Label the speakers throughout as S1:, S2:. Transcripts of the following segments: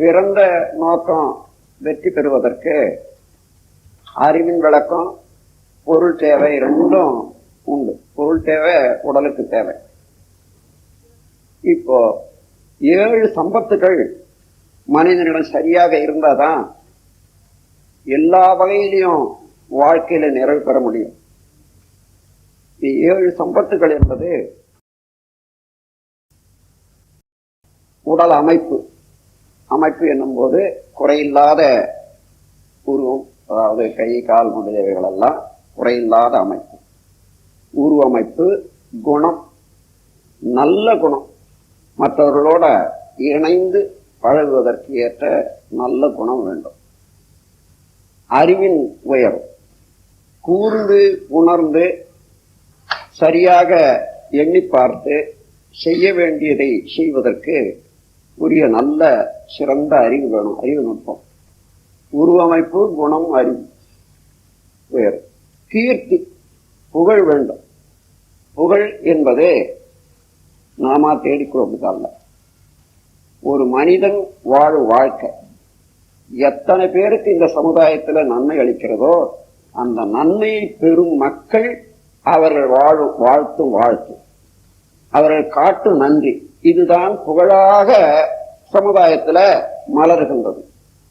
S1: பிறந்த நோக்கம் வெற்றி பெறுவதற்கு அறிவின் விளக்கம் பொருள் தேவை ரெண்டும் உண்டு. பொருள் தேவை உடலுக்கு தேவை. இப்போ ஏழு சம்பத்துகள் மனிதனிடம் சரியாக இருந்தாதான் எல்லா வகையிலையும் வாழ்க்கையில நிறைவு பெற முடியும். ஏழு சம்பத்துகள் என்பது உடல் அமைப்பு. அமைப்பு என்னும்போது குறையில்லாத உருவம் அதாவது கை கால் முதலியவைகள் எல்லாம் குறையில்லாத அமைப்பு. உருவமைப்பு குணம் நல்ல குணம். மற்றவர்களோட இணைந்து பழகுவதற்கு ஏற்ற நல்ல குணம் வேண்டும். அறிவின் உயர்வு கூர்ந்து உணர்ந்து சரியாக எண்ணி பார்த்து செய்ய வேண்டியதை செய்வதற்கு உரிய நல்ல சிறந்த அறிவு வேணும். அறிவு நுட்பம். உருவமைப்பு குணம் அறிவு. வேறு. கீர்த்தி புகழ் வேண்டும். புகழ் என்பது நாம தேடிக்கொள்வதல்ல ஒரு மனிதன் வாழும் வாழ்க்கை எத்தனை பேருக்கு இந்த சமுதாயத்துல நன்மை அளிக்கிறதோ அந்த நன்மையை பெறும் மக்கள் அவர்கள் வாழும் வாழ்த்தும் வாழ்த்தும் அவர்கள் காட்டும் நன்றி. இதுதான் புகழாக சமுதாயத்துல மலர்கின்றது.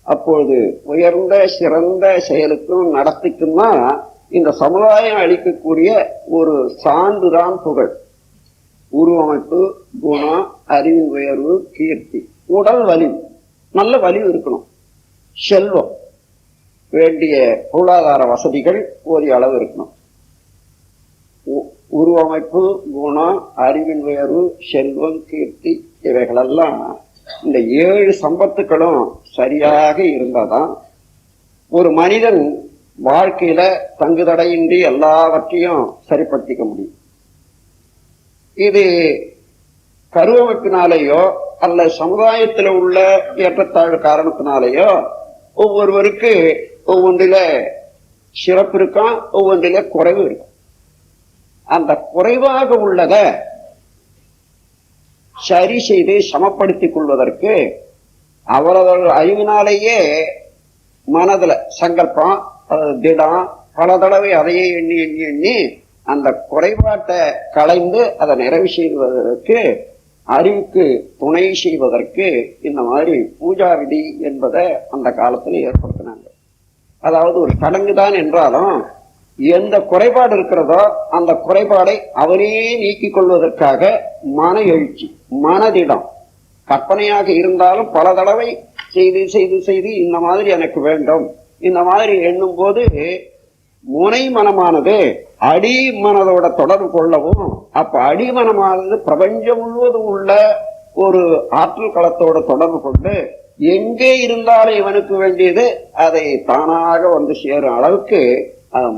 S1: அப்பொழுது உயர்ந்த சிறந்த செயலுக்கும் நடத்திக்கும் தான் இந்த சமுதாயம் அளிக்கக்கூடிய ஒரு சான்றுதான் புகழ். உருவமைப்பு குணம் அறிவின் உயர்வு கீர்த்தி உடல் வலிவு நல்ல வலிவு இருக்கணும். செல்வம் வேண்டிய பொருளாதார வசதிகள் போதிய அளவு இருக்கணும். உ- உருவமைப்பு குணம் அறிவின் உயர்வு செல்வம் கீர்த்தி இவைகளெல்லாம் இந்த ஏழு சம்பத்துக்களும் சரியாக இருந்தாதான் ஒரு மனிதன் வாழ்க்கையில தங்குதடையின்றி எல்லாவற்றையும் சரிப்படுத்திக்க முடியும். இது கருவமைப்பினாலேயோ அல்ல சமுதாயத்தில் உள்ள ஏற்றத்தாழ்வு காரணத்தினாலேயோ ஒவ்வொருவருக்கு ஒவ்வொன்றில சிறப்பு இருக்கும் ஒவ்வொன்றில குறைவு இருக்கும். அந்த குறைவாக உள்ளத சரி செய்து சமப்படுத்திக் கொள்வதற்கு அவரவர்கள் அறிவினாலேயே மனதில் சங்கல்பம் திடம் பல தடவை அதையே எண்ணி எண்ணி எண்ணி அந்த குறைபாட்டை களைந்து அதை நிறைவு செய்வதற்கு அறிவுக்கு துணை செய்வதற்கு இந்த மாதிரி பூஜா விதி என்பதை அந்த காலத்தில் ஏற்படுத்தினாங்க. அதாவது ஒரு சடங்கு தான் என்றாலும் எந்த குறைபாடு இருக்கிறதோ அந்த குறைபாடை அவரே நீக்கிக் கொள்வதற்காக மன எழுச்சி. மனதிடம். கற்பனையாக இருந்தாலும் பல தடவை செய்து செய்து செய்து இந்த மாதிரி எனக்கு வேண்டும். இந்த மாதிரி எண்ணும் போது முனை மனமானது அடி மனதோட தொடர்பு கொள்ளவும் அப்ப அடி மனமானது பிரபஞ்சம் முழுவதும் உள்ள ஒரு ஆற்றல் களத்தோட தொடர்பு கொண்டு எங்கே இருந்தாலும் இவனுக்கு வேண்டியது அதை தானாக வந்து சேரும் அளவுக்கு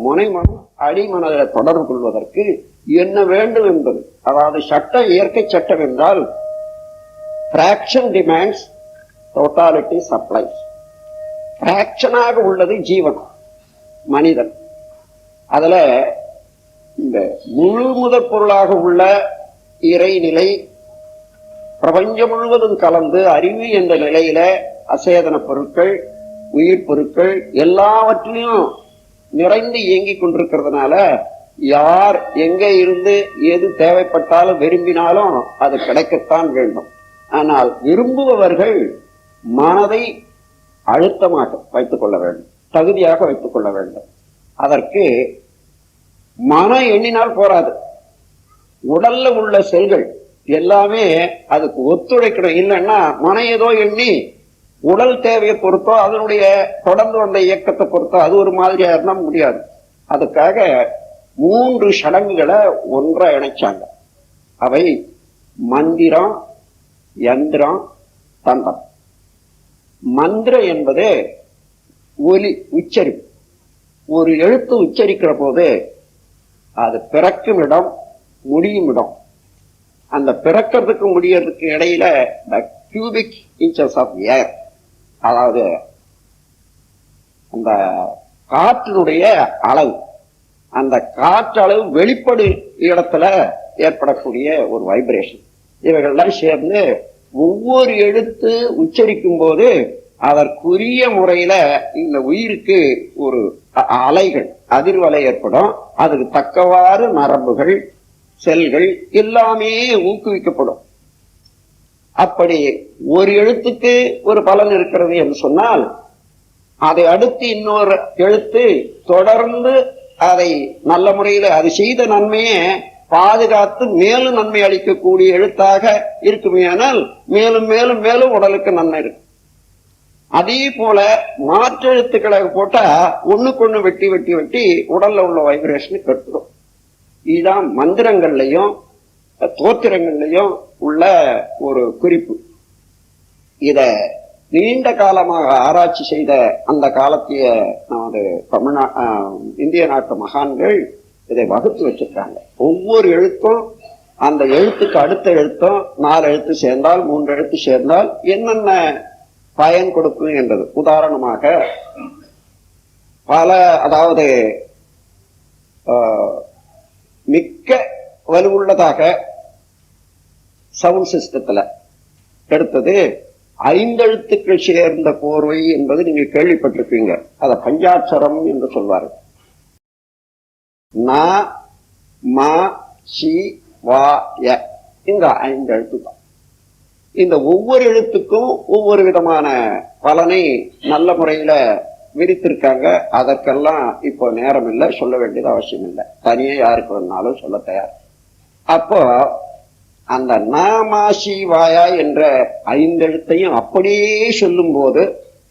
S1: முனை மனம் அடிமனதில் தொடர்பு கொள்வதற்கு என்ன வேண்டும் என்பது. அதாவது சட்டம் இயற்கை சட்டம் என்றால் பிராக்ஷன் டிமாண்ட்ஸ் டோட்டாலிட்டி சப்ளை பிராக்ஷனாக உள்ளது ஜீவன் மனிதன். அதுல இந்த முழு முதற் பொருளாக உள்ள இறைநிலை பிரபஞ்சம் முழுவதும் கலந்து அறிவு என்ற நிலையில அசேதன பொருட்கள் உயிர் பொருட்கள் எல்லாவற்றிலையும் நிறைந்து இயங்கிக் கொண்டிருக்கிறதுனால யார் எங்க இருந்து எது தேவைப்பட்டாலும் விரும்பினாலும் அது கிடைக்கத்தான் வேண்டும். ஆனால் விரும்புபவர்கள் மனதை அழுத்தமாக வைத்துக் கொள்ள வேண்டும் தகுதியாக வைத்துக் கொள்ள வேண்டும். அதற்கு மனம் எண்ணினால் போராது. உடல்ல உள்ள செல்கள் எல்லாமே அதுக்கு ஒத்துழைக்கணும். இல்லைன்னா மனம் ஏதோ எண்ணி உடல் தேவையை பொறுத்தோ அதனுடைய தொடர்ந்து வந்த இயக்கத்தை பொறுத்தோ அது ஒரு மாதிரியா இருந்தால் முடியாது. அதுக்காக மூன்று சடங்குகளை ஒன்றா இணைச்சாங்க. அவை மந்திரம் யந்திரம் தந்தம். மந்திரம் என்பது ஒலி உச்சரிப்பு. ஒரு எழுத்து உச்சரிக்கிற போது அது பிறக்கும் இடம் முடியும் இடம். அந்த பிறக்கிறதுக்கு முடியறதுக்கு இடையில the cubic inches of air அதாவது அந்த காற்றினுடைய அளவு. அந்த காற்றளவு வெளிப்படு இடத்துல ஏற்படக்கூடிய ஒரு வைப்ரேஷன் இவைகள்லாம் சேர்ந்து ஒவ்வொரு எழுத்து உச்சரிக்கும் போது அதற்குரிய முறையில இந்த உயிருக்கு ஒரு அலைகள் அதிர்வலை ஏற்படும். அதுக்கு தக்கவாறு நரம்புகள் செல்கள் எல்லாமே ஊக்குவிக்கப்படும். அப்படி ஒரு எழுத்துக்கு ஒரு பலன் இருக்கிறது என்று சொன்னால் அதை அடுத்து இன்னொரு எழுத்து தொடர்ந்து அதை நல்ல முறையில் அது செய்த நன்மையை பாதுகாத்து மேலும் நன்மை அளிக்கக்கூடிய எழுத்தாக இருக்குமேயானால் மேலும் மேலும் மேலும் உடலுக்கு நன்மை இருக்கும் அதே போல மாற்று எழுத்துக்களை போட்டா ஒண்ணுக்கொண்ணு வெட்டி வெட்டி வெட்டி உடல்ல உள்ள வைப்ரேஷன் கட்டுடும். இதுதான் மந்திரங்கள்லையும் தோத்திரங்கள்லையும் உள்ள ஒரு குறிப்பு. இதை நீண்ட காலமாக ஆராய்ச்சி செய்த அந்த காலத்திய நமது தமிழ்நா இந்திய நாட்டு மகான்கள் இதை வகுத்து வச்சிருக்காங்க. ஒவ்வொரு எழுத்தும் அந்த எழுத்துக்கு அடுத்த எழுத்தும் நாலு எழுத்து சேர்ந்தால் மூன்று எழுத்து சேர்ந்தால் என்னென்ன பயன் கொடுக்கும் என்றது உதாரணமாக பல அதாவது ஆஹ், மிக்க வலுவுள்ளதாக சவுண்ட் சிஸ்டத்துல எடுத்தது ஐந்தெழுத்துக்கள் சேர்ந்த போர்வை என்பது நீங்க கேள்விப்பட்டிருப்பீங்க. அத பஞ்சாட்சரம் என்று சொல்வார் ந மா சி வா ய இந்த ஐந்து எழுத்து தான் இந்த ஒவ்வொரு எழுத்துக்கும் ஒவ்வொரு விதமான பலனை நல்ல முறையில விரித்திருக்காங்க. அதற்கெல்லாம் இப்போ நேரம் இல்லை சொல்ல வேண்டியது அவசியம் இல்லை தனியே யாருக்கு வேணாலும் சொல்ல தயார். அப்போ அந்த நாமாசி வாயா என்ற ஐந்தெழுத்தையும் அப்படியே சொல்லும்போது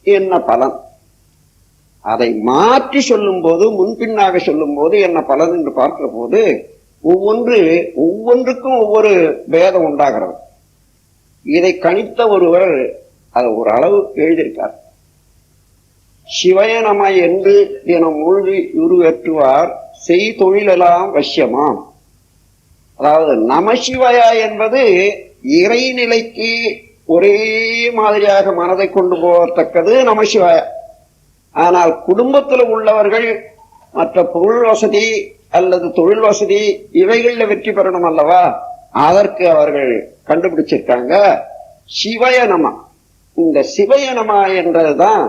S1: என்ன பலன்? அதை மாற்றி சொல்லும்போது முன்பின்னாக சொல்லும்போது என்ன பலன் என்று பார்க்கிற போது ஒவ்வொன்று ஒவ்வொன்றுக்கும் ஒவ்வொரு பேதம் உண்டாகிறது. இதை கணித்த ஒருவர் அதை ஒரு அளவு எழுதியிருக்கார். சிவய என்று தினம் மூழ்கி உருவேற்றுவார் செய் தொழிலெல்லாம் வசியமாம் அதாவது நமசிவயா என்பது இறைநிலைக்கு ஒரே மாதிரியாக மனதை கொண்டு போகத்தக்கது நமசிவாயா. ஆனால் குடும்பத்தில் உள்ளவர்கள் மற்ற பொருள் வசதி அல்லது தொழில் வசதி இவைகளில் வெற்றி பெறணும் அல்லவா? அதற்கு அவர்கள் கண்டுபிடிச்சிருக்காங்க. சிவயனமா இந்த சிவயனமா என்றதுதான்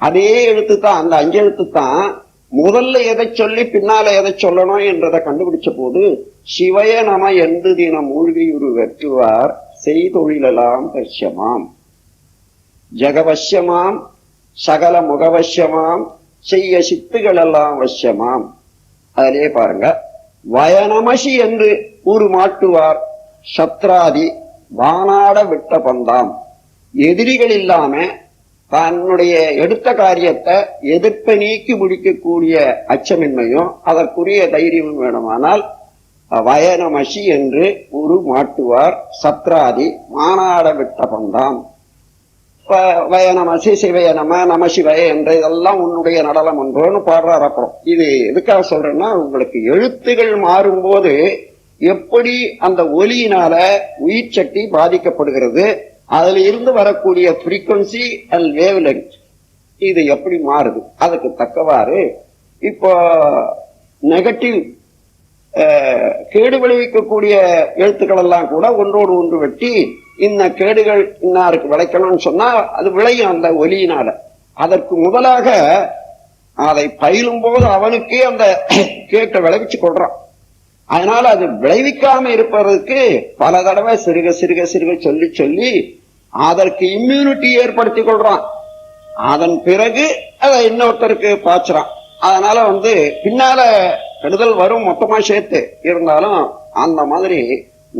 S1: அதே எழுத்து தான் அந்த அஞ்செழுத்து தான் முதல்ல எதை சொல்லி பின்னால எதை சொல்லணும் என்றதை கண்டுபிடிச்ச போது சிவய நம என்று தினம் மூழ்கியுரு வெற்றுவார் செய்தொழிலெல்லாம் பசியமாம் ஜகவசியமாம் சகல முகவசியமாம் செய்ய சித்துகளெல்லாம் வசியமாம். அதிலே பாருங்க வயநமசி என்று ஊரு மாட்டுவார் சத்ராதி வானாட விட்ட பந்தாம். எதிரிகள் இல்லாம தன்னுடைய எடுத்த காரியத்தை எதிர்ப்பை நீக்கி முடிக்கக்கூடிய அச்சமின்மையும் அதற்குரிய தைரியமும் வேணுமானால் வயனமசி என்று ஒரு மாட்டுவார் சத்ராதி மானாட விட்ட பந்தாம் வ- வயநமசி சிவயநம நம சிவய என்ற இதெல்லாம் உன்னுடைய நடனம் என்றோன்னு பாடுறார் அப்புறம். இது எதுக்காக சொல்றேன்னா உங்களுக்கு எழுத்துகள் மாறும்போது எப்படி அந்த ஒலியினால உயிர் சக்தி பாதிக்கப்படுகிறது அதுல இருந்து வரக்கூடிய frequency அண்ட் வேவ் லென்த் இது எப்படி மாறுது? அதுக்கு தக்கவாறு இப்போ நெகட்டிவ் கேடு விளைவிக்கக்கூடிய எழுத்துக்கள் எல்லாம் கூட ஒன்றோடு ஒன்று வெட்டி இந்த கேடுகள் இன்னாருக்கு விளைக்கணும்னு சொன்னா அது விளையும் அந்த ஒலியினால. அதற்கு முதலாக அதை பயிலும் போது அவனுக்கே அந்த கேட்டை விளைவிச்சு கொள்றான். அதனால அது விளைவிக்காம இருப்பதற்கு பல தடவை சிறுக சிறுக சிறுக சொல்லி சொல்லி அதற்கு இம்யூனிட்டி ஏற்படுத்தி கொள்றான். அதன் பிறகு அதை இன்னொருத்தருக்கு பாய்ச்சுறான். அதனால வந்து பின்னால கெடுதல் வரும் மொத்தமா சேர்த்து. இருந்தாலும் அந்த மாதிரி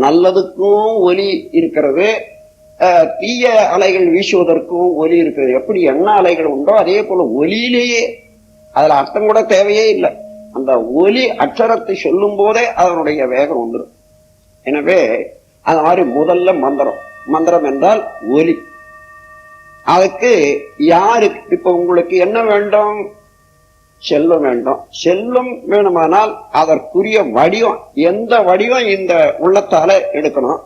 S1: நல்லதுக்கும் ஒலி இருக்கிறது. தீய அலைகள் வீசுவதற்கும் ஒலி இருக்கிறது. எப்படி என்ன அலைகள் உண்டோ அதே போல ஒலியிலேயே. அதுல அர்த்தம் கூட தேவையே இல்லை. அந்த ஒலி அச்சரத்தை சொல்லும் போதே அதனுடைய வேகம் வந்துடும். எனவே அது மாதிரி முதல்ல மந்திரம். மந்திரம் என்றால் ஒலி. அதுக்கு யாருக்கு இப்ப உங்களுக்கு என்ன வேண்டும்? செல்வம் வேண்டும். செல்வம் வேணுமானால் அதற்குரிய வடிவம் எந்த வடிவம் இந்த உள்ளத்தால எடுக்கணும்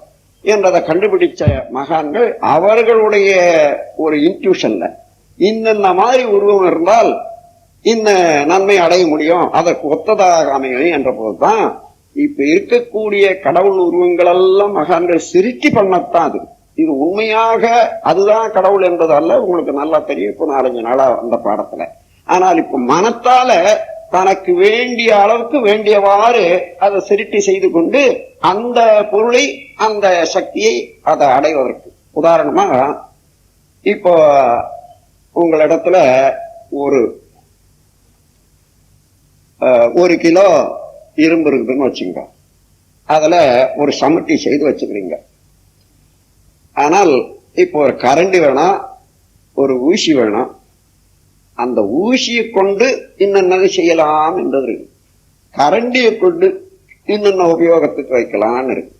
S1: என்றதை கண்டுபிடிச்ச மகான்கள் அவர்களுடைய ஒரு இன்ட்யூஷன்ல இந்த மாதிரி உருவம் இருந்தால் இந்த நன்மை அடைய முடியும்? அதற்கு ஒத்ததாக அமையும் என்ற போதுதான் இப்ப இருக்கக்கூடிய கடவுள் உருவங்கள் எல்லாம் மகான்கள் சிருஷ்டி பண்ணத்தான் அது. இது உண்மையாக அதுதான் கடவுள் என்பது அல்ல உங்களுக்கு நல்லா தெரியும். இப்போ நாலஞ்சு நாளா அந்த பாடத்துல. ஆனால் இப்ப மனத்தால தனக்கு வேண்டிய அளவுக்கு வேண்டியவாறு அதை சிருட்டி செய்து கொண்டு அந்த பொருளை அந்த சக்தியை அதை அடைவதற்கு. உதாரணமா இப்போ உங்களிடத்துல ஒரு ஒரு கிலோ இரும்பு இருக்குதுன்னு வச்சுங்க. அதில் ஒரு சமட்டி செய்து வச்சுக்கிறீங்க. ஆனால் இப்போ ஒரு கரண்டி வேணாம் ஒரு ஊசி வேணும் அந்த ஊசியை கொண்டு இன்னென்னது செய்யலாம் என்றது இருக்கு. கரண்டியை கொண்டு இன்னென்ன உபயோகத்துக்கு வைக்கலாம்னு இருக்கு.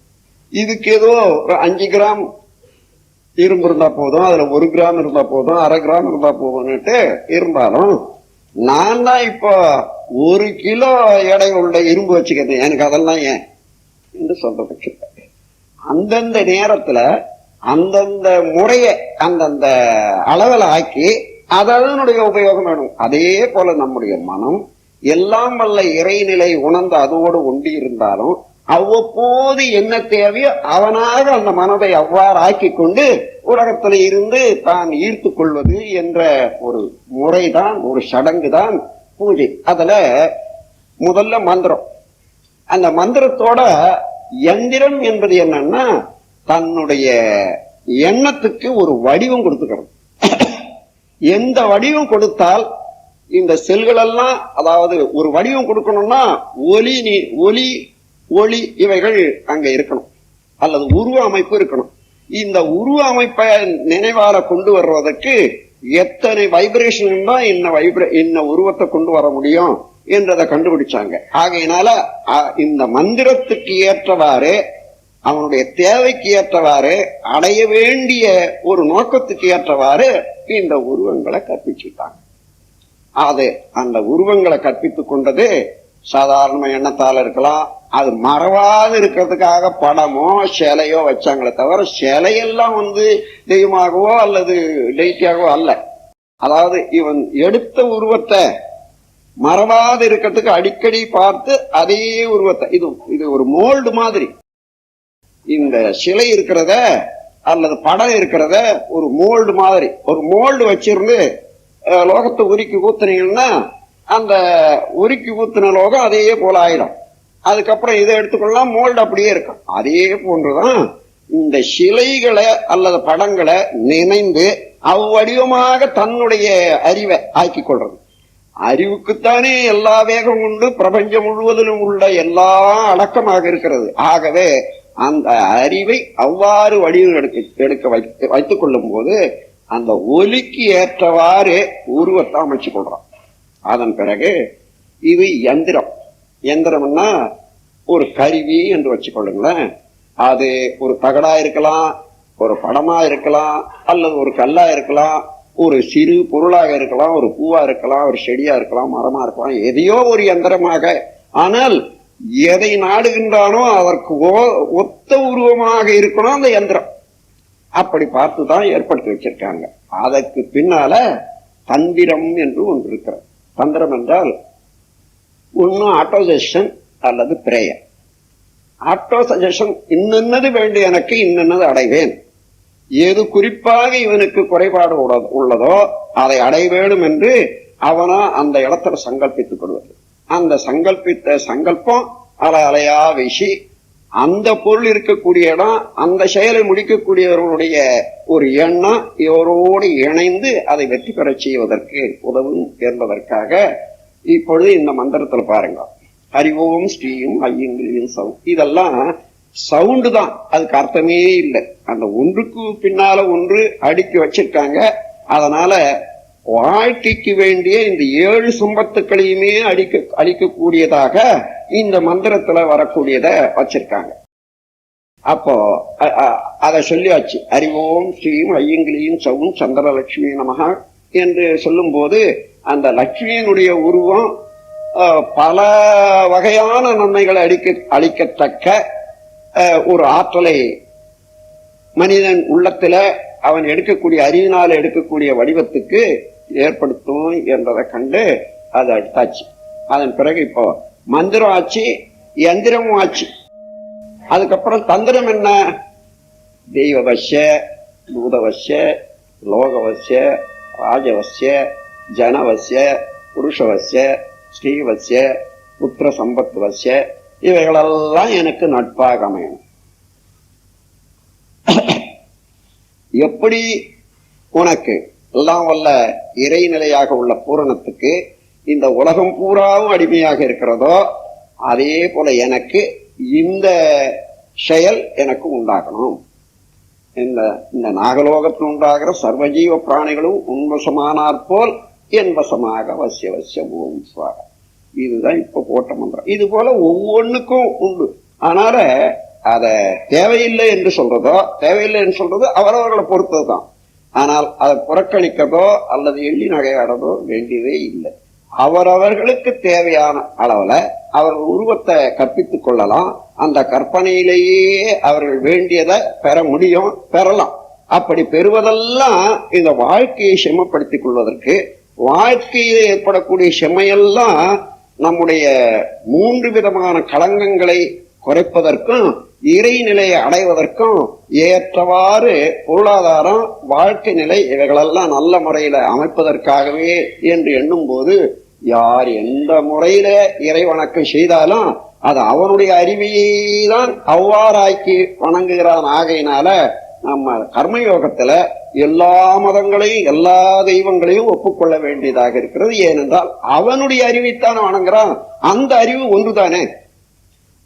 S1: இதுக்கு ஏதோ ஒரு அஞ்சு கிராம் இரும்பு இருந்தால் போதும் அதில் ஒரு கிராம் இருந்தால் போதும் அரை கிராம் இருந்தால் போதும்னுட்டு இருந்தாலும் நான் தான் இப்போ ஒரு கிலோ எடை உள்ள இரும்பு வச்சுக்கிறேன் எனக்கு அதெல்லாம் ஏன்? என்று சொல்றதுக்கு அந்தந்த நேரத்துல அந்தந்த முறையை அந்தந்த அளவில் ஆக்கி அதனுடைய உபயோகம் வேணும். அதே போல நம்முடைய மனம் எல்லாம் வல்ல இறைநிலை உணர்ந்து அதோடு ஒண்டி இருந்தாலும் அவ்வப்போது என்ன தேவையோ அவனாக அந்த மனதை அவ்வாறு ஆக்கி கொண்டு உலகத்தில் இருந்து தான் ஈர்த்து கொள்வது என்ற ஒரு முறைதான் ஒரு சடங்கு தான் பூஜை. அதுல முதல்ல மந்திரம். அந்த மந்திரத்தோட எந்திரம் என்பது என்னன்னா தன்னுடைய எண்ணத்துக்கு ஒரு வடிவம் கொடுத்துக்கிறது எந்த வடிவம் கொடுத்தால் இந்த செல்கள் எல்லாம் அதாவது ஒரு வடிவம் கொடுக்கணும்னா ஒலி நீ ஒலி ஒளி இவைகள் அங்க இருக்கணும். அல்லது உருவ அமைப்பு இருக்கணும். இந்த உருவ அமைப்பை நினைவார கொண்டு வர்றதுக்கு எத்தனை வைப்ரேஷன் தான் இன்ன வைப்ரே இன்ன உருவத்தை கொண்டு வர முடியும் என்றதை கண்டுபிடிச்சாங்க. ஆகையினால அ- இந்த மந்திரத்துக்கு ஏற்றவாறு அவனுடைய தேவைக்கு ஏற்றவாறு அடைய வேண்டிய ஒரு நோக்கத்துக்கு ஏற்றவாறு இந்த உருவங்களை கற்பிச்சுட்டாங்க. அது அந்த உருவங்களை கற்பித்துக் கொண்டது சாதாரண எண்ணத்தால் இருக்கலாம். அது மறவாது இருக்கிறதுக்காக படமோ சிலையோ வச்சாங்களே தவிர சிலையெல்லாம் வந்து தெய்வமாகவோ அல்லது டெய்டியாகவோ அல்ல. அதாவது இவன் எடுத்த உருவத்தை மறவாது இருக்கிறதுக்கு அடிக்கடி பார்த்து அதே உருவத்தை இது இது ஒரு மோல்டு மாதிரி. இந்த சிலை இருக்கிறத அல்லது படம் இருக்கிறத ஒரு மோல்டு மாதிரி ஒரு மோல்டு வச்சிருந்து லோகத்தை உருக்கி ஊத்துனீங்கன்னா அந்த உருக்கி ஊத்துன லோகம் அதே போல ஆயிடும் அதுக்கப்புறம் இதை எடுத்துக்கொள்ளலாம் மோல்டு அப்படியே இருக்கும். அதே போன்றுதான் இந்த சிலைகளை அல்லது படங்களை நினைந்து அவ்வடிவமாக தன்னுடைய அறிவை ஆக்கி கொள்றது. அறிவுக்குத்தானே எல்லா வேகம் உண்டு பிரபஞ்சம் முழுவதிலும் உள்ள எல்லாம் அடக்கமாக இருக்கிறது. ஆகவே அந்த அறிவை அவ்வாறு வடிவம் எடுக்க எடுக்க வைத்து வைத்துக் கொள்ளும் போது அந்த ஒலிக்கு ஏற்றவாறு உருவத்தை அமைச்சு கொள்றான். அதன் பிறகு இது எந்திரம். எந்திரம்னா ஒரு கருவி என்று வச்சுக்கொள்ளுங்களேன். அது ஒரு தகடா இருக்கலாம் ஒரு படமா இருக்கலாம் அல்லது ஒரு கல்லா இருக்கலாம் ஒரு சிறு பொருளாக இருக்கலாம் ஒரு பூவா இருக்கலாம் ஒரு செடியா இருக்கலாம் மரமா இருக்கலாம் எதையோ ஒரு எந்திரமாக. ஆனால் எதை நாடுகின்றானோ அதற்கு ஓ- ஒத்த உருவமாக இருக்கணும் அந்த எந்திரம். அப்படி பார்த்து தான் ஏற்படுத்தி வச்சிருக்காங்க. அதற்கு பின்னால தந்திரம் என்று ஒன்று இருக்கிறது. தந்திரம் என்றால் ஒன்னு ஆட்டோ சஜஷன் அல்லது பிரேயர் ஆட்டோ சஜஷன் இன்னின்னது வேண்டும் எனக்கு இன்னின்னது அடைவேன். எது குறிப்பாக இவனுக்கு குறைபாடு உள்ள- உள்ளதோ அதை அடைய வேண்டும் என்று அவனா அந்த இடத்துல சங்கல்பித்துக் கொள்வது. அந்த சங்கல்பித்த சங்கல்பம் அலை அலையா வீசி அந்த பொருள் இருக்கக்கூடிய இடம் அந்த செயலை முடிக்கக்கூடியவர்களுடைய ஒரு எண்ணம் இவரோடு இணைந்து அதை வெற்றி பெறச் செய்வதற்கு உதவும் என்பதற்காக இப்பொழுது இந்த மந்திரத்தில் பாருங்க. ஹரிவோம் ஸ்ரீயும் ஐயங்கிரியும் சவுண்ட் இதெல்லாம் சவுண்டு தான். அதுக்கு அர்த்தமே இல்லை. அந்த ஒன்றுக்கு பின்னால ஒன்று அடுக்கி வச்சிருக்காங்க. அதனால வாழ்க்கைக்கு வேண்டிய இந்த ஏழு சம்பத்துக்களையுமே அடிக்க அளிக்கக்கூடியதாக இந்த மந்திரத்துல வரக்கூடியத வச்சிருக்காங்க. அப்போ அதை சொல்லியாச்சு. அறிவோம் ஸ்ரீம் ஐயங்கிலியும் சவும் சந்திரலட்சுமி நமகா என்று சொல்லும்போது அந்த லட்சுமியினுடைய உருவம் பல வகையான நன்மைகளை அளிக்க அளிக்கத்தக்க ஒரு ஆற்றலை மனிதன் உள்ளத்துல அவன் எடுக்கக்கூடிய அறிவினால் எடுக்கக்கூடிய வடிவத்துக்கு ஏற்படுத்தும் என்றதை கண்டு அதை அடுத்தாச்சு. அதன் பிறகு இப்போ மந்திரம் ஆச்சு எந்திரமும் ஆச்சு. அதுக்கப்புறம் தந்திரம் என்ன? தெய்வவசிய பூதவசிய லோகவசிய ராஜவசிய ஜனவசிய புருஷவசிய ஸ்ரீவசிய புத்திர சம்பத்வசிய இவைகளெல்லாம் எனக்கு நட்பாக அமையணும். எப்படி உனக்கு எல்லாம் வல்ல இறைநிலையாக உள்ள பூரணத்துக்கு இந்த உலகம் பூராவும் அடிமையாக இருக்கிறதோ அதே போல எனக்கு இந்த செயல் எனக்கு உண்டாகணும். இந்த இந்த நாகலோகத்தில் உண்டாகிற சர்வஜீவ பிராணிகளும் உன்வசமானார் போல் என் வசமாக வசிய வசிய ஓம் சுவாக. இதுதான் இப்போ போட்ட மந்திரம். இது போல ஒவ்வொன்றுக்கும் உண்டு. அதனால அதை தேவையில்லை என்று சொல்றதோ தேவையில்லை என்று சொல்றது அவரவர்களை பொறுத்தது தான் ஆனால் அதை புறக்கணிக்கிறதோ அல்லது எள்ளி நகையாடதோ வேண்டியதே இல்லை. அவரவர்களுக்கு தேவையான அளவுல அவர்கள் உருவத்தை கற்பித்துக் கொள்ளலாம். அந்த கற்பனையிலேயே அவர்கள் வேண்டியதை பெற முடியும் பெறலாம். அப்படி பெறுவதெல்லாம் இந்த வாழ்க்கையை செமப்படுத்திக் கொள்வதற்கு வாழ்க்கையில் ஏற்படக்கூடிய செம்மையெல்லாம் நம்முடைய மூன்று விதமான களங்கங்களை குறைப்பதற்கும் இறைநிலையை அடைவதற்கும் ஏற்றவாறு பொருளாதாரம் வாழ்க்கை நிலை இவைகளெல்லாம் நல்ல முறையில அமைப்பதற்காகவே என்று எண்ணும் போது யார் எந்த முறையில இறை வணக்கம் செய்தாலும் அது அவனுடைய அறிவையே தான் அவ்வாறாக்கி வணங்குகிறான். ஆகையினால நம்ம கர்மயோகத்துல எல்லா மதங்களையும் எல்லா தெய்வங்களையும் ஒப்புக்கொள்ள வேண்டியதாக இருக்கிறது. ஏனென்றால் அவனுடைய அறிவைத்தான் வணங்குறான். அந்த அறிவு ஒன்றுதானே?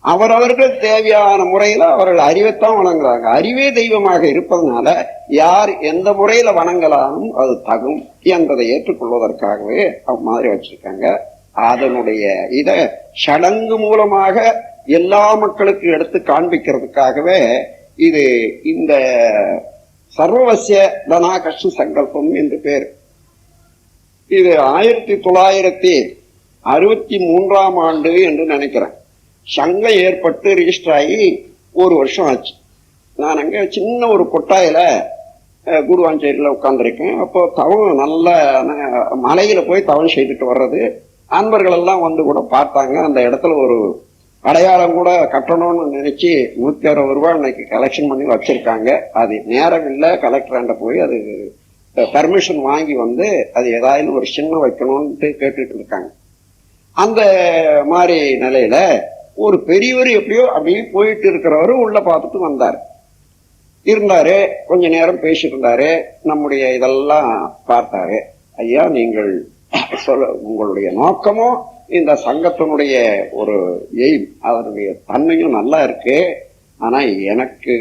S1: அவரவர்கள் தேவையான முறையில அவர்கள் அறிவைத்தான் வணங்குறாங்க. அறிவே தெய்வமாக இருப்பதனால யார் எந்த முறையில வணங்கலாலும் அது தகும் என்பதை ஏற்றுக்கொள்வதற்காகவே மாதிரி வச்சிருக்காங்க. அதனுடைய இத சடங்கு மூலமாக எல்லா மக்களுக்கு எடுத்து காண்பிக்கிறதுக்காகவே இது இந்த சர்வவசிய தனாகஷ்ட சங்கல்பம் என்று பேர். இது ஆயிரத்தி தொள்ளாயிரத்தி அறுபத்தி மூன்றாம் ஆண்டு என்று நினைக்கிறேன். சங்கம் ஏற்பட்டு ரிஜிஸ்டர் ஆகி ஒரு வருஷம் ஆச்சு. நான் அங்கே சின்ன ஒரு கொட்டாயில் குருவாஞ்சேரியில் உட்காந்துருக்கேன் அப்போ தவம் நல்ல மலையில் போய் தவம் செய்துட்டு வர்றது. அன்பர்கள் எல்லாம் வந்து கூட பார்த்தாங்க. அந்த இடத்துல ஒரு அடையாளம் கூட கட்டணும்னு நினைச்சு நூத்தி அறுபது ரூபாய் இன்னைக்கு கலெக்ஷன் பண்ணி வச்சிருக்காங்க. அது நேரம் இல்லை கலெக்டராண்ட போய் அது பர்மிஷன் வாங்கி வந்து அது ஏதாவது ஒரு சின்ன வைக்கணும்ட்டு கேட்டுட்டு இருக்காங்க. அந்த மாதிரி நிலையில ஒரு பெரியவர் எப்படியோ அப்படியே போயிட்டு இருக்கிறவரு உள்ள பார்த்துட்டு வந்தார். இருந்தாரு கொஞ்ச நேரம் பேசியிருந்தாரு நம்முடைய இதெல்லாம் பார்த்தாரு. ஐயா நீங்கள் சொல்ல உங்களுடைய நோக்கமும் இந்த சங்கத்தினுடைய ஒரு எய்ம் அதனுடைய தன்மையும் நல்லா இருக்கு. ஆனா எனக்கு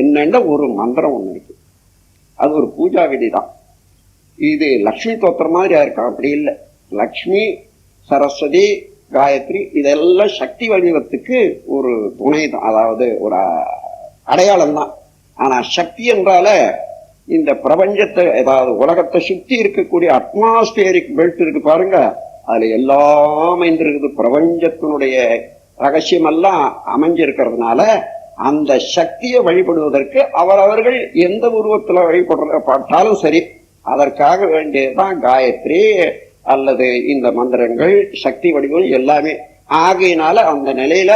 S1: என்னென்ன ஒரு மந்திரம் ஒண்ணு இருக்கு. அது ஒரு பூஜா விதி தான். இது லக்ஷ்மி தோத்திரம் மாதிரி இருக்கும் அப்படி இல்லை. லக்ஷ்மி சரஸ்வதி காயத்ரி இதெல்லாம் சக்தி வடிவத்துக்கு ஒரு துணை தான். அதாவது ஒரு அடையாளம் தான். ஆனா சக்தி என்றால இந்த பிரபஞ்சத்தை ஏதாவது உலகத்தை சுத்தி இருக்கக்கூடிய அட்மாஸ்பியரிக் பெல்ட் இருக்கு பாருங்க. அதுல எல்லாம் அமைந்திருக்குது. பிரபஞ்சத்தினுடைய ரகசியமெல்லாம் அமைஞ்சிருக்கிறதுனால அந்த சக்தியை வழிபடுவதற்கு அவரவர்கள் எந்த உருவத்துல வழிபடுற சரி அதற்காக வேண்டியதுதான் காயத்ரி. அல்லது இந்த மந்திரங்கள் சக்தி வடிவம் எல்லாமே. ஆகையினால அந்த நிலையில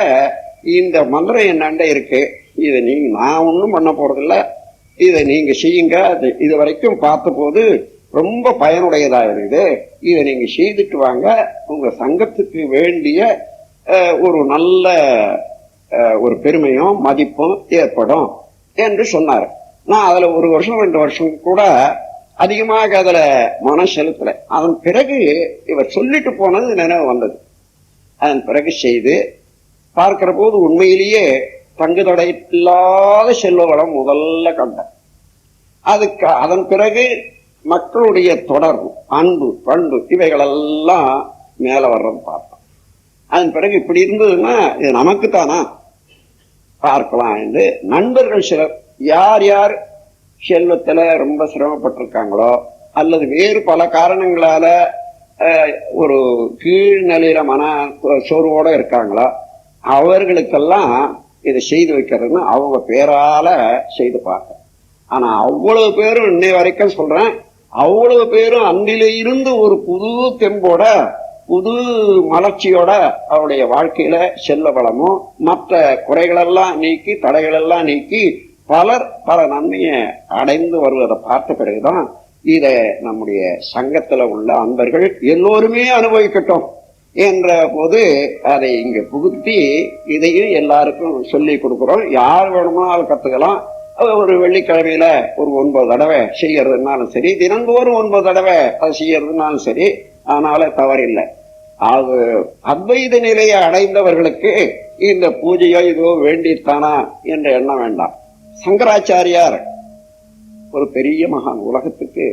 S1: இந்த மந்திரம் என்னண்ட இருக்கு? இதை நீங்க நான் ஒன்றும் பண்ண போறதில்ல. இதை நீங்க செய்யுங்க. இது வரைக்கும் பார்த்த போது ரொம்ப பயனுடையதா இருக்குது இதை நீங்க செய்துட்டு வாங்க. உங்க சங்கத்துக்கு வேண்டிய ஒரு நல்ல ஒரு பெருமையும் மதிப்பும் ஏற்படும் என்று சொன்னார். நான் அதுல ஒரு வருஷம் ரெண்டு வருஷம் கூட அதிகமாக அதுல மனம் செலுத்தலை. அதன் பிறகு இவர் சொல்லிட்டு போனது நினைவு வந்தது. அதன் பிறகு செய்து பார்க்கிற போது உண்மையிலேயே தங்கு தடை இல்லாத செல்வ வளம் முதல்ல கண்டார். அதுக்கு அதன் பிறகு மக்களுடைய தொடர்பு அன்பு பண்பு இவைகளெல்லாம் மேல வர்றது பார்த்தோம் அதன் பிறகு இப்படி இருந்ததுன்னா இது நமக்கு தானா பார்க்கலாம் என்று நண்பர்கள் சிலர் யார் யார் செல்வத்தில் ரொம்ப சிரமப்பட்டிருக்காங்களோ அல்லது வேறு பல காரணங்களால ஒரு கீழ்நிலையில மன சோர்வோட இருக்காங்களோ அவர்களுக்கெல்லாம் இதை செய்து வைக்கிறதுன்னு அவங்க பேரால செய்து பார்க்க ஆனா அவ்வளவு பேரும் இன்னை வரைக்கும் சொல்றேன் அவ்வளவு பேரும் அன்றில இருந்து ஒரு புது தெம்போட புது மலர்ச்சியோட அவருடைய வாழ்க்கையில செல்ல வளமும் மற்ற குறைகளெல்லாம் நீக்கி தடைகளெல்லாம் நீக்கி பலர் பல நன்மையை அடைந்து வருவதை பார்த்த பிறகுதான் இதை நம்முடைய சங்கத்தில் உள்ள அன்பர்கள் எல்லோருமே அனுபவிக்கட்டும் என்ற போது அதை இங்க புகுத்தி இதையும் எல்லாருக்கும் சொல்லி கொடுக்குறோம். யார் வேணுமானாலும் கத்துக்கலாம். அது ஒரு வெள்ளிக்கிழமையில ஒரு ஒன்பது தடவை செய்யறதுனாலும் சரி தினந்தோறும் ஒன்பது தடவை அது செய்யறதுனாலும் சரி அதனால தவறில்லை. அது அத்வைத நிலையை அடைந்தவர்களுக்கு இந்த பூஜையோ இதோ வேண்டித்தானா என்ற எண்ணம் வேண்டாம். சங்கராச்சாரியார் ஒரு பெரிய மகான் உலகத்துக்கு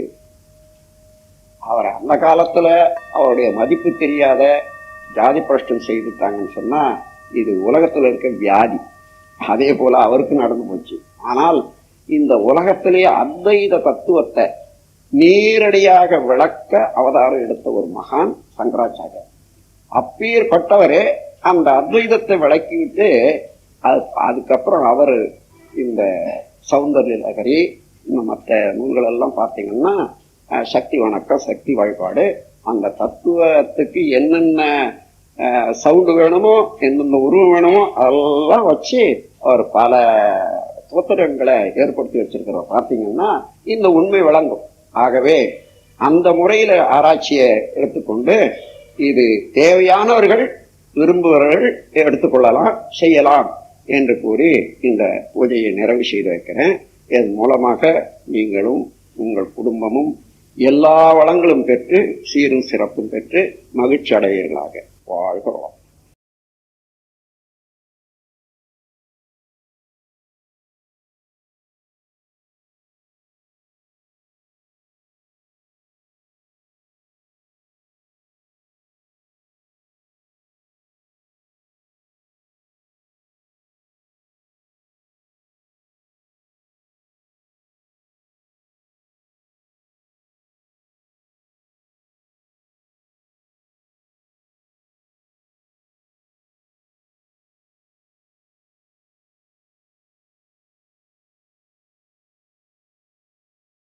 S1: அவர் அந்த காலத்துல அவருடைய மதிப்பு தெரியாத ஜாதி பிரஷ்டம் செய்துட்டாங்கன்னு சொன்னா இது உலகத்துல இருக்க வியாதி. அதே போல அவருக்கு நடந்து போச்சு. ஆனால் இந்த உலகத்திலே அத்வைத தத்துவத்தை நேரடியாக விளக்க அவதாரம் எடுத்த ஒரு மகான் சங்கராச்சாரியர். அப்பேற்பட்டவரே அந்த அத்வைதத்தை விளக்கிவிட்டு அது அதுக்கப்புறம் அவர் இந்த சௌந்தர்ய நகரி இன்னும் மற்ற நூல்களெல்லாம் பார்த்தீங்கன்னா சக்தி வணக்கம் சக்தி வழிபாடு அந்த தத்துவத்துக்கு என்னென்ன சவுண்டு வேணுமோ எந்தெந்த உருவம் வேணுமோ அதெல்லாம் வச்சு அவர் பல தோத்திரங்களை ஏற்படுத்தி வச்சிருக்கிறோம் பார்த்தீங்கன்னா இந்த உண்மை வழங்கும் ஆகவே அந்த முறையில் ஆராய்ச்சியை எடுத்துக்கொண்டு இது தேவையானவர்கள் விரும்புபவர்கள் எடுத்துக்கொள்ளலாம் செய்யலாம். என்று கூறி இந்த பூஜையை நிறைவு செய்து வைக்கிறேன் இதன் மூலமாக நீங்களும் உங்கள் குடும்பமும் எல்லா வளங்களும் பெற்று சீரும் சிறப்பும் பெற்று மகிழ்ச்சி அடைவீர்களாக வாழ்கிறோம்